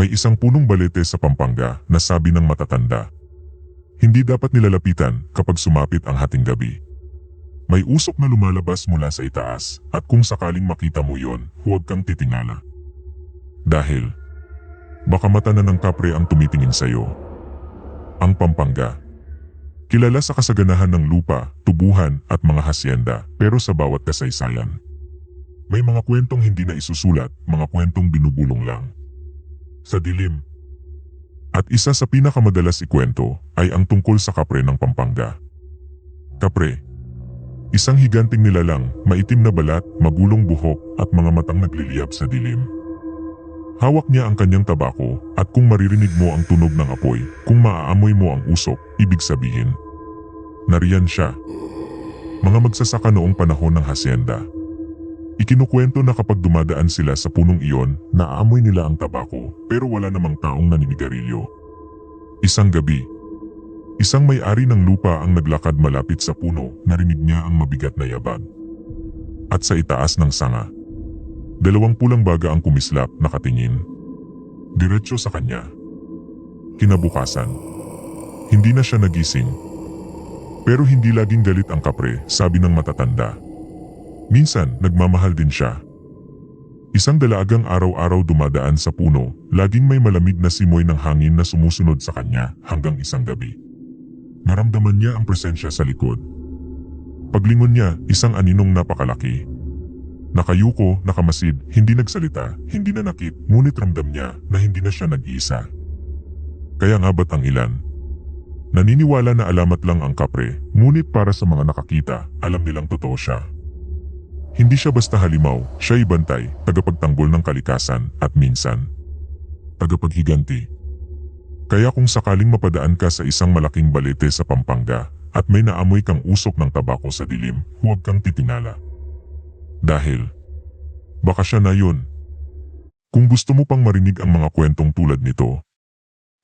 May isang punong balete sa Pampanga na sabi ng matatanda. Hindi dapat nilalapitan kapag sumapit ang hating gabi. May usok na lumalabas mula sa itaas at kung sakaling makita mo yon, huwag kang titingala. Dahil, baka mata na ng kapre ang tumitingin sa'yo. Ang Pampanga. Kilala sa kasaganahan ng lupa, tubuhan at mga hasyenda pero sa bawat kasaysayan. May mga kwentong hindi na isusulat, mga kwentong binubulong lang. Sa dilim. At isa sa pinakamadalas ikwento ay ang tungkol sa kapre ng Pampanga. Kapre. Isang higanting nilalang, maitim na balat, magulong buhok at mga matang nagliliyab sa dilim. Hawak niya ang kanyang tabako at kung maririnig mo ang tunog ng apoy, kung maaamoy mo ang usok, ibig sabihin. Nariyan siya. Mga magsasaka noong panahon ng hasyenda. Ikinukwento na kapag dumadaan sila sa punong iyon, naaamoy nila ang tabako pero wala namang taong naninigarilyo. Isang gabi, isang may-ari ng lupa ang naglakad malapit sa puno, narinig niya ang mabigat na yabag. At sa itaas ng sanga, dalawang pulang baga ang kumislap nakatingin. Diretso sa kanya. Kinabukasan, hindi na siya nagising. Pero hindi laging galit ang kapre, sabi ng matatanda. Minsan, nagmamahal din siya. Isang dalagang araw-araw dumadaan sa puno, laging may malamig na simoy ng hangin na sumusunod sa kanya hanggang isang gabi. Naramdaman niya ang presensya sa likod. Paglingon niya, isang aninong napakalaki. Nakayuko, nakamasid, hindi nagsalita, hindi nanakit, ngunit ramdam niya na hindi na siya nag-iisa. Kaya nga ba't ang ilan? Naniniwala na alamat lang ang kapre, ngunit para sa mga nakakita, alam nilang totoo siya. Hindi siya basta halimaw, siya bantay, tagapagtanggol ng kalikasan, at minsan, tagapaghiganti. Kaya kung sakaling mapadaan ka sa isang malaking balete sa Pampanga, at may naamoy kang usok ng tabako sa dilim, huwag kang titingala. Dahil, baka siya na yun. Kung gusto mo pang marinig ang mga kwentong tulad nito,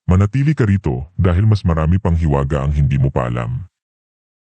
manatili ka rito dahil mas marami pang hiwaga ang hindi mo pa alam.